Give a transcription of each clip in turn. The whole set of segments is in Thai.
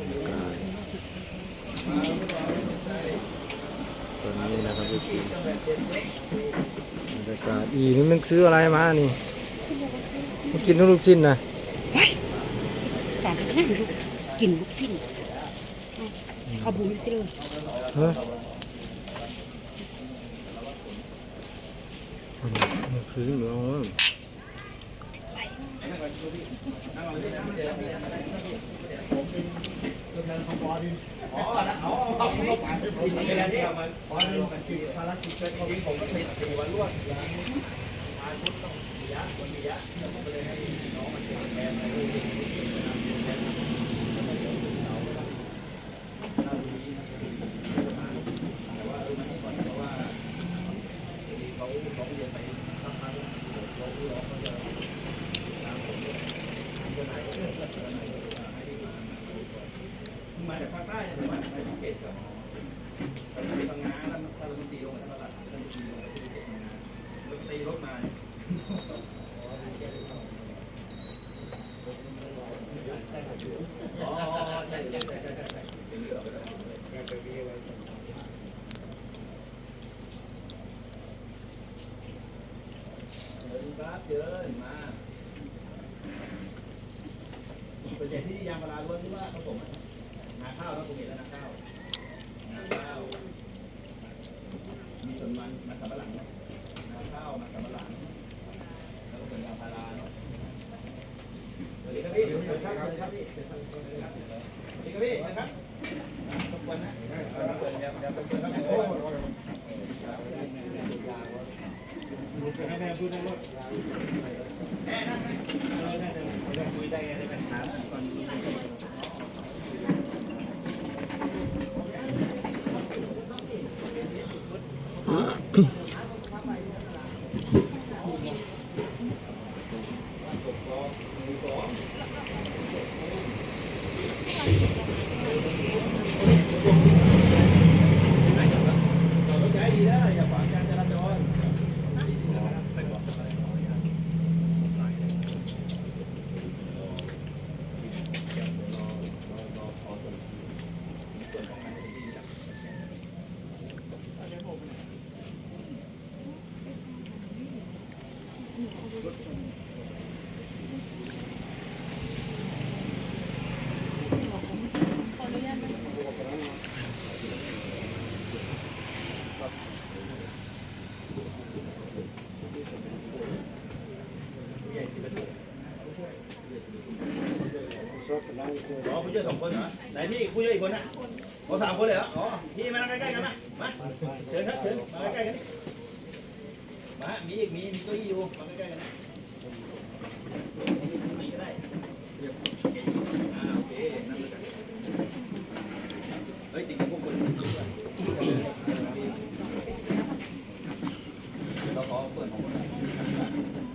ตอนนี้นะครับพี่ทีบรรยากาศอีนี่มึงซื้ออะไรมานี่มึงกินทุกลูกชิ้นนะแต่นั่งดูกินลูกสิ้นเขาบุญสิเลยฮะมันคือเหมื อนว่ามาจากภาคใต้เนี่ยผมว่าไปภูเก็ตกับไปบางนาแล้วถ้าเราตีลงมาตลาดเราตีลงไปภูเก็ตบางนาแล้วตีรถมาเนี่ยอ๋อใช่ใช่ใช่ใช่ใช่เดิน ครับเดินมาส่วนใหญ่ที่ยางพาราล้วนที่ว่าผสมอะนาข้าวแล้วผมเห็นแล้วนาข้าวนาข้าว มีส่วนมันมันสำปะหลังนะนาข้าวมันสำปะหลัง แล้วก็เป็นยางพาราเนาะสวัสดีครับพี่สวัสดีครับสวัสดีครับ พี่พี่นะครับทุกวันนะเปิดเดี๋ยเดี๋ยวเปิดครับโอ้แม่นั่นไหมเออนั่งเลยคุยได้ไงได้ไหมถามก่อนครับด้ เราต้องใช้ดีนะอย่าขวางการจราจร อ๋อผู้ช่วยสองคนเหรอไหนพี่ผู้ช่วยอีกคนน่ะอ๋อสามคนเลยเหรออ๋อพี่มานั่งใกล้ๆกันมามาเชิญครับเชิญมาใกล้ๆกันนี่มามีอีกมีมีเก้าอี้อยู่มาใกล้ๆกันนะนี่ก็ได้อ่าโอเคนั่งด้วยกันเฮ้ยติดกับพวกคนอื่นด้วยเราขอเปิดของคน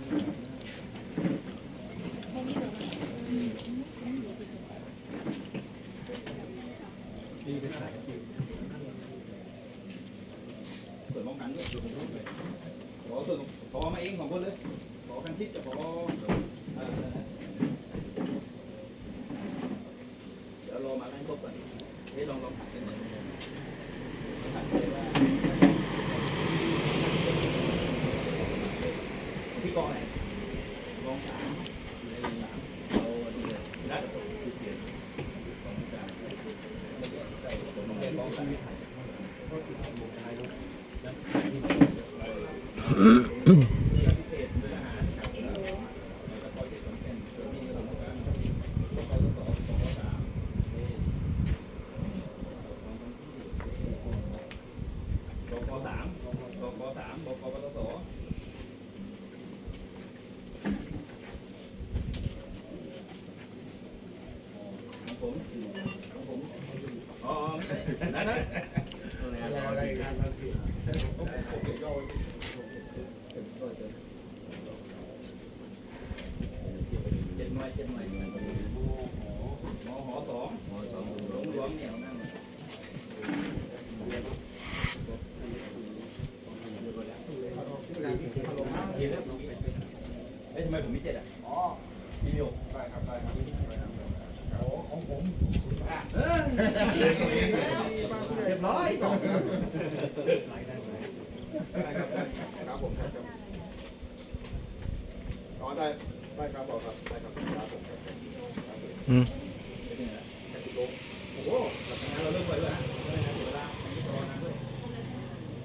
เปิดมองกันด้วยดูผมรู้เลยขอส่วนขอมาเองสองคนเลย ขอกันชิดกับขออ่าเดี๋ยวรอมาให้ครบก่อนเฮ้ยลองลองถามกันหน่อยลองถามกันเลยว่าพี่กอไหนลองสามอยู่ในเรียนสามเราดูเลยรัดกับตัวเปลี่ยนสองสามไม่เกี่ยวใส่ตัวน้องเรียนลองสาม บกสามบกสามบกปตสของผมของผมอ๋อไม่ใช่นั่นนะเจ็ดหน่ว ยเจ็ดหน่มหอสองหอสองหลวงหลวงเนี่ยนั่งเฮ้ยทำไมผมมีเจ็ดอะ อ๋อมีหกได้ครับได้ครับได้ครับโอ้ของผมอะเออเรียบร้อย ครับผมครับอ๋อได้ได้ครับบอกครับได้ครับครับผมครับ อืม โอ้โหหลังจากนั้นเราเริ่มไปด้วยฮะเริ่มเสียเวลาอันนี้รอนานด้วย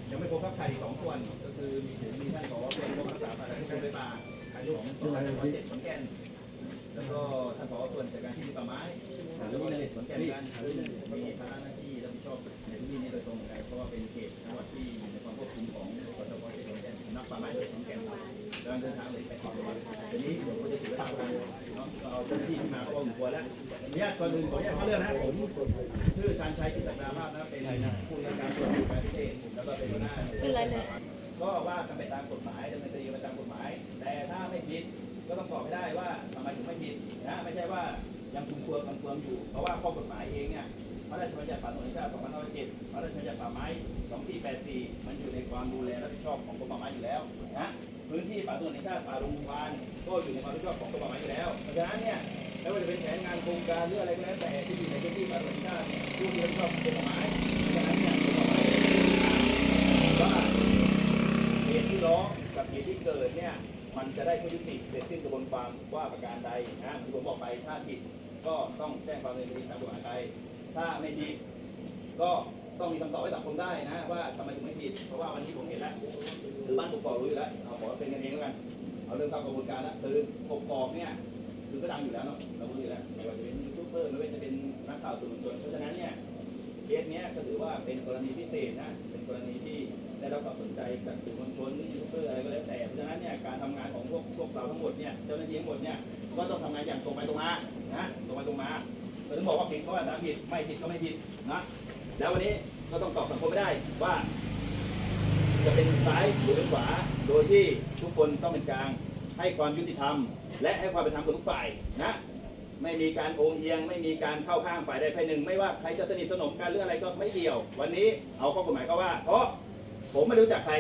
ยังไม่ครบครับชัย ส่วนก็คือมีถึงมีท่านผอกว่าเป็นผู้รักษาฝ่ายการทุกได้มาอายุของจังหวัดร้อยเจ็ดขอนแก่นแล้วก็ท่านผอกว่าส่วนจัดการที่มีป่าไม้แล้วก็เด็ดขอนแก่นกันมีภาระหน้าที่รับผิดชอบในพื้นที่นี้โดยตรงกันเพราะว่าเป็นเขตจังหวัดที่อยู่ในความควบคุมของกทมเขตขอนแก่นนักป่าไม้เขตขอนแก่นการเดินทางเลยไปขอบคุณทีนี้เดี๋ยวเราจะถือตามกันเนาะเอาเจ้าหน้าที่ที่มาก็พอสมควรแล้วเนี่ยก่อนอื่นขออนุญาตเข้าเรื่องนะผมชื่อชาญชัยกิจศักดาภาพนะเป็นผู้ในการตรวจการพิเศษ แล้วก็เป็นหัวหน้าเป็นไรเลย ก็ว่ากันไปตามกฎหมายดำเนินคดีไปตามกฎหมาย แต่ถ้าไม่ผิดก็ต้องตอบให้ได้ว่าทำไมถึงไม่ผิดนะไม่ใช่ว่ายังคุมควมกำควมอยู่ เพราะว่าข้อกฎหมายเองเนี่ยพระราชบัญญัติป่าสงวนแห่งชาติ2507พระราชบัญญัติป่าไม้2484 มันอยู่ในความดูแลรับผิดชอบของกรมป่าไม้อยู่แล้วนะพื้นที่ป่าสงวนแห่งชาติป่าลุงพานก็อยู่ในความรับผิดชอบของกรมป่าไม้อยู่แล้ว เพราะฉะนั้นเนี่ยไม่ว่าจะเป็นแผนงานโครงการหรืออะไรก็แล้วแต่ที่อยู่ในพื้นที่ป่าธรรมชาติเนี่ยผู้ที่รับผิดชอบกฎหมายดังนั้นเนี่ย ว่าเหตุที่ร้องกับเหตุที่เกิดเนี่ยมันจะได้ข้อยุติเสร็จสิ้นกระบวนความว่าประการใดนะที่ผมบอกไปถ้าผิดก็ต้องแจ้งความดำเนินคดีตามกฎหมายไปถ้าไม่ผิดก็ต้องมีคำตอบให้สังคมได้นะ ว่าทำไมถึงไม่ผิดเพราะว่าวันนี้ผมเห็นแล้วคือบ้านผมบอกรู้อยู่แล้วเอาขอเป็นกันเองแล้วกันเอาเรื่องเข้ากระบวนการแล้วคือกบกอกเนี่ยคือก็ดังอยู่แล้วเนาะเรารู้อยู่แล้วไม่ว่าจะเป็นยูทูบเบอร์ไม่ว่าจะเป็นนักข่าวสื่อมวลชนเพราะฉะนั้นเนี่ยเคสเนี้ยก็ถือว่าเป็นกรณีพิเศษนะเป็นกรณีที่ได้รับ ความสนใจจากสื่อมวลชนหรือยูทูบเบอร์อะไรก็แล้วแต่เพราะฉะนั้นเนี่ยการทำงานของพวกพวกเราทั้งหมดเนี่ยเจ้าหน้าที่ทั้งหมดเนี่ยก็ต้องทำงานอย่างตรงไปตรงมานะตรงไปตรงมาเราถึงบอกว่าผิดก็ว่าตามผิดไม่ผิดก็ไม่ผิดนะแล้ววันนี้ก็ต้องตอบสังคมไม่ได้ว่า จะเป็นซ้ายหรือเป็นขวา โดยที่ทุกคนต้องเป็นกลางให้ความยุติธรรม และให้ความเป็นธรรมกับทุกฝ่ายนะไม่มีการโอมเอียง ไม่มีการเข้าข้างฝ่ายใดฝ่ายหนึ่ง ไม่ว่าใครจะสนิทสนมกันหรืออะไรก็ไม่เกี่ยว วันนี้เอาข้อกฎหมายก็ว่าเพราะ ผมไม่รู้จักใคร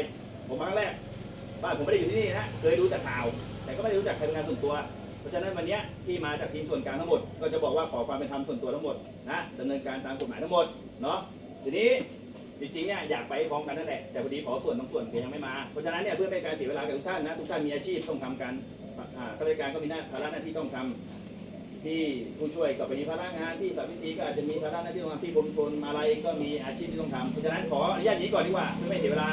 ผมมาครั้งแรก บ้านผมไม่ได้อยู่ที่นี่นะ เคยรู้แต่ข่าว แต่ก็ไม่ได้รู้จักใครเป็นงานส่วนตัว เพราะฉะนั้นวันนี้ที่มาจากทีมส่วนกลางทั้งหมด ก็จะบอกว่าขอความเป็นธรรมส่วนตัวทั้งหมดนะดำเนินการตามกฎหมายทั้งหมด เนาะ ทีนี้จริงๆเนี่ยอยากไปพร้อมกันนั่นแหละ แต่พอดีขอส่วนบางส่วนแกยังไม่มา เพราะฉะนั้นเนี่ยเพื่อไม่ให้การเสียเวลากับทุกท่านนะ ทุกท่านมีอาชีพต้องทำกันอ่าข้าราชการก็มีหน้าภาระหน้าที่ต้องทำ ที่ผู้ช่วยก็มีภาระงานที่สัมพิธีก็อาจจะมีภาระหน้าที่ต้องทำที่บมชนมาลัยก็มีอาชีพที่ต้องทำเพราะฉะนั้นขออนุญาตนี้ก่อนดีกว่าเพื่อไม่เสียเวลา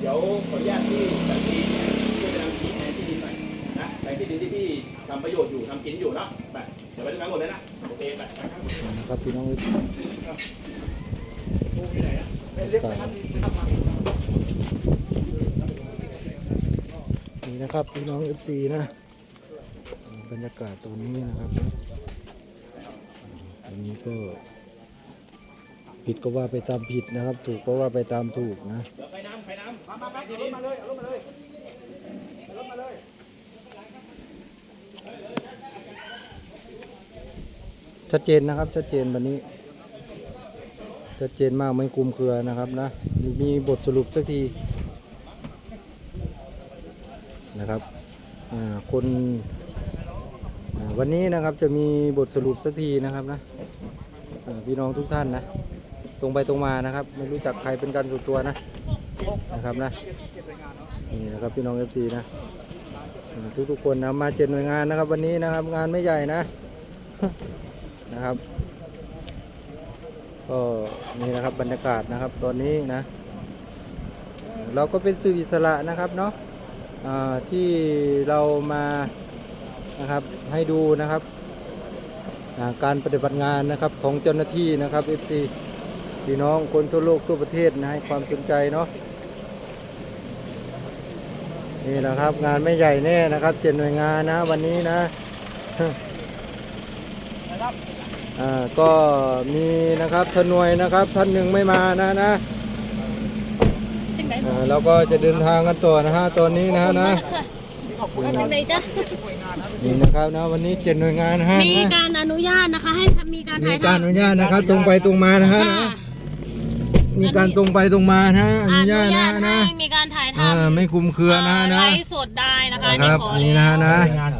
เดี๋ยวขออนุญาตที่สันติเนี่ยช่วยไปทำที่แทนที่ดินหน่อยนะแต่ที่ดินที่พี่ทำประโยชน์อยู่ทำกินอยู่เนาะไปเดี๋ยวไปด้วยกันหมดเลยนะโอเคไปครับนะครับพี่น้องนี่นะครับพี่น้อง FC นะ บรรยากาศตรงนี้นะครับอันนี้ก็ ผิดก็ว่าไปตามผิดนะครับ ถูกก็ว่าไปตามถูกนะเดี๋ยวใครน้ำใครน้ำมามามาเอารถมาเลยเอารถมาเลยเอารถมาเลยชัดเจนนะครับ ชัดเจนวันนี้ชัดเจนมากไม่คุมเครือนะครับนะมีบทสรุปสักทีนะครับคน วันนี้นะครับจะมีบทสรุปสักทีนะครับนะพี่น้องทุกท่านนะ ตรงไปตรงมานะครับ ไม่รู้จักใครเป็นการส่วนตัวนะนะครับนะนี่นะครับพี่น้อง FC นะอ่าทุกๆคนนะมาเจ็ดหน่วยงานนะครับ วันนี้นะครับงานไม่ใหญ่นะนะครับก็นี่นะครับบรรยากาศนะครับตอนนี้นะ เราก็เป็นสื่ออิสระนะครับเนาะอ่าที่เรามา นะครับให้ดูนะครับอ่าการปฏิบัติงานนะครับของเจ้าหน้าที่นะครับ FC พี่น้องคนทั่วโลกทั่วประเทศนะให้ความสนใจเนาะนี่นะครับงานไม่ใหญ่แน่นะครับเจ็ดหน่วยงานนะวันนี้นะอ่าก็มีนะครับทนวยนะครับท่านหนึ่งไม่มานะนะอ่าเราก็จะเดินทางกันต่อนะฮะตอนนี้นะฮะนะ มาจากไหนจ๊ะนี่นะครับนะวันนี้เจ็ดหน่วยงานนะฮะมีนะการอนุญาตนะคะ ให้ทำมีการมีถ่ายการอนุญาตนะครับ ตรงไปตรงมานะฮะค่ะนะมีการตรงไปตรงมานะฮะออนุนุญาตนะญาตฮะให้นะมีการถ่ายทอ่าำไม่คลุมเครือนะฮะไลนะฟ์สดได้นะคะครับขอนี่นะฮะนะแล้ว